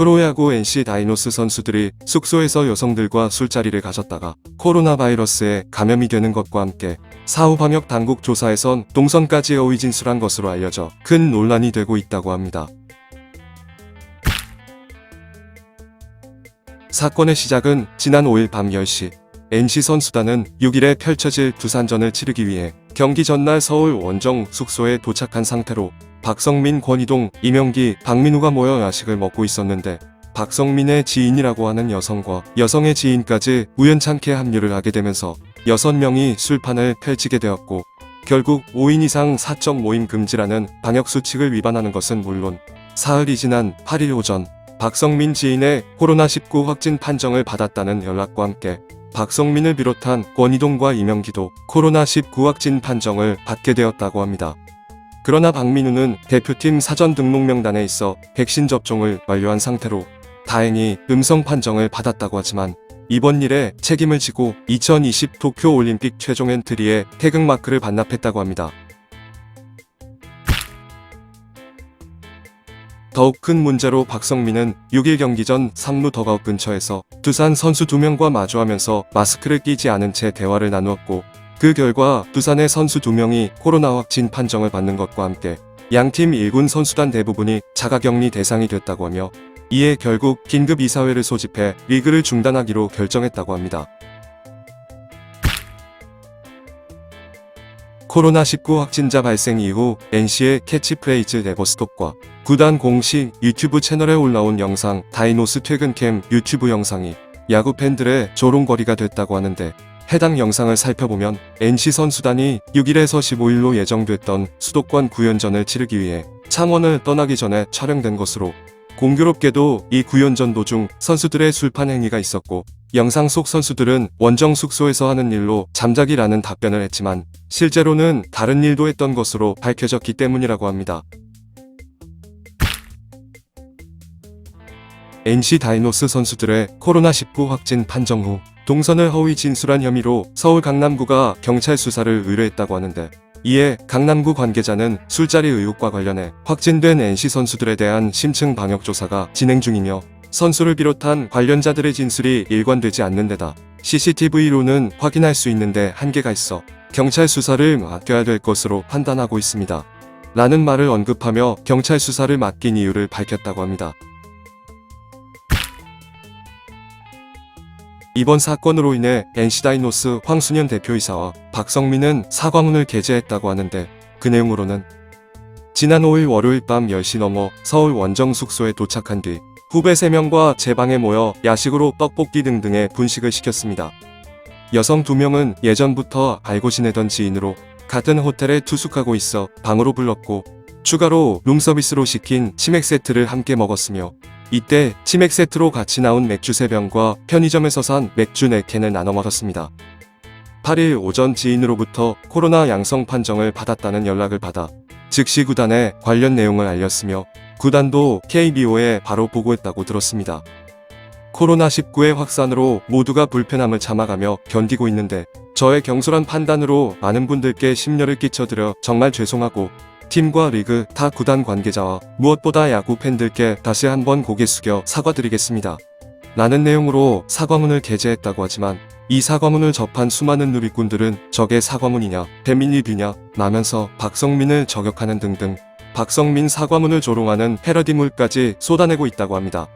프로야구 NC 다이노스 선수들이 숙소에서 여성들과 술자리를 가졌다가 코로나 바이러스에 감염이 되는 것과 함께 사후 방역 당국 조사에선 동선까지 어의 진술한 것으로 알려져 큰 논란이 되고 있다고 합니다. 사건의 시작은 지난 5일 밤 10시 NC 선수단은 6일에 펼쳐질 두산전을 치르기 위해 경기 전날 서울 원정 숙소에 도착한 상태로 박성민, 권희동, 이명기, 박민우가 모여 야식을 먹고 있었는데 박성민의 지인이라고 하는 여성과 여성의 지인까지 우연찮게 합류를 하게 되면서 6명이 술판을 펼치게 되었고 결국 5인 이상 사적 모임 금지라는 방역수칙을 위반하는 것은 물론 사흘이 지난 8일 오전 박성민 지인의 코로나19 확진 판정을 받았다는 연락과 함께 박성민을 비롯한 권희동과 이명기도 코로나19 확진 판정을 받게 되었다고 합니다. 그러나 박민우는 대표팀 사전 등록 명단에 있어 백신 접종을 완료한 상태로 다행히 음성 판정을 받았다고 하지만 이번 일에 책임을 지고 2020 도쿄 올림픽 최종 엔트리에 태극 마크를 반납했다고 합니다. 더욱 큰 문제로 박성민은 6일 경기 전 삼루 더가웃 근처에서 두산 선수 2명과 마주하면서 마스크를 끼지 않은 채 대화를 나누었고 그 결과 두산의 선수 2명이 코로나 확진 판정을 받는 것과 함께 양팀 1군 선수단 대부분이 자가격리 대상이 됐다고 하며 이에 결국 긴급 이사회를 소집해 리그를 중단하기로 결정했다고 합니다. 코로나19 확진자 발생 이후 NC의 캐치프레이즈 네버스톱과 구단 공식 유튜브 채널에 올라온 영상 다이노스 퇴근캠 유튜브 영상이 야구 팬들의 조롱거리가 됐다고 하는데 해당 영상을 살펴보면 NC 선수단이 6일에서 15일로 예정됐던 수도권 구연전을 치르기 위해 창원을 떠나기 전에 촬영된 것으로 공교롭게도 이 구연전 도중 선수들의 술판 행위가 있었고 영상 속 선수들은 원정 숙소에서 하는 일로 잠자기라는 답변을 했지만 실제로는 다른 일도 했던 것으로 밝혀졌기 때문이라고 합니다. NC 다이노스 선수들의 코로나19 확진 판정 후 동선을 허위 진술한 혐의로 서울 강남구가 경찰 수사를 의뢰했다고 하는데 이에 강남구 관계자는 술자리 의혹과 관련해 확진된 NC 선수들에 대한 심층 방역 조사가 진행 중이며 선수를 비롯한 관련자들의 진술이 일관되지 않는 데다 CCTV로는 확인할 수 있는데 한계가 있어 경찰 수사를 맡겨야 될 것으로 판단하고 있습니다. 라는 말을 언급하며 경찰 수사를 맡긴 이유를 밝혔다고 합니다. 이번 사건으로 인해 NC다이노스 황순현 대표이사와 박성민은 사과문을 게재했다고 하는데 그 내용으로는 지난 5일 월요일 밤 10시 넘어 서울 원정 숙소에 도착한 뒤 후배 3명과 제 방에 모여 야식으로 떡볶이 등등의 분식을 시켰습니다. 여성 2명은 예전부터 알고 지내던 지인으로 같은 호텔에 투숙하고 있어 방으로 불렀고 추가로 룸서비스로 시킨 치맥 세트를 함께 먹었으며 이때 치맥 세트로 같이 나온 맥주 3병과 편의점에서 산 맥주 4캔을 나눠 마셨습니다. 8일 오전 지인으로부터 코로나 양성 판정을 받았다는 연락을 받아 즉시 구단에 관련 내용을 알렸으며 구단도 KBO에 바로 보고했다고 들었습니다. 코로나19의 확산으로 모두가 불편함을 참아가며 견디고 있는데 저의 경솔한 판단으로 많은 분들께 심려를 끼쳐드려 정말 죄송하고 팀과 리그 타 구단 관계자와 무엇보다 야구 팬들께 다시 한번 고개 숙여 사과드리겠습니다. 라는 내용으로 사과문을 게재했다고 하지만 이 사과문을 접한 수많은 누리꾼들은 저게 사과문이냐, 배민일이냐, 라면서 박성민을 저격하는 등등 박성민 사과문을 조롱하는 패러디물까지 쏟아내고 있다고 합니다.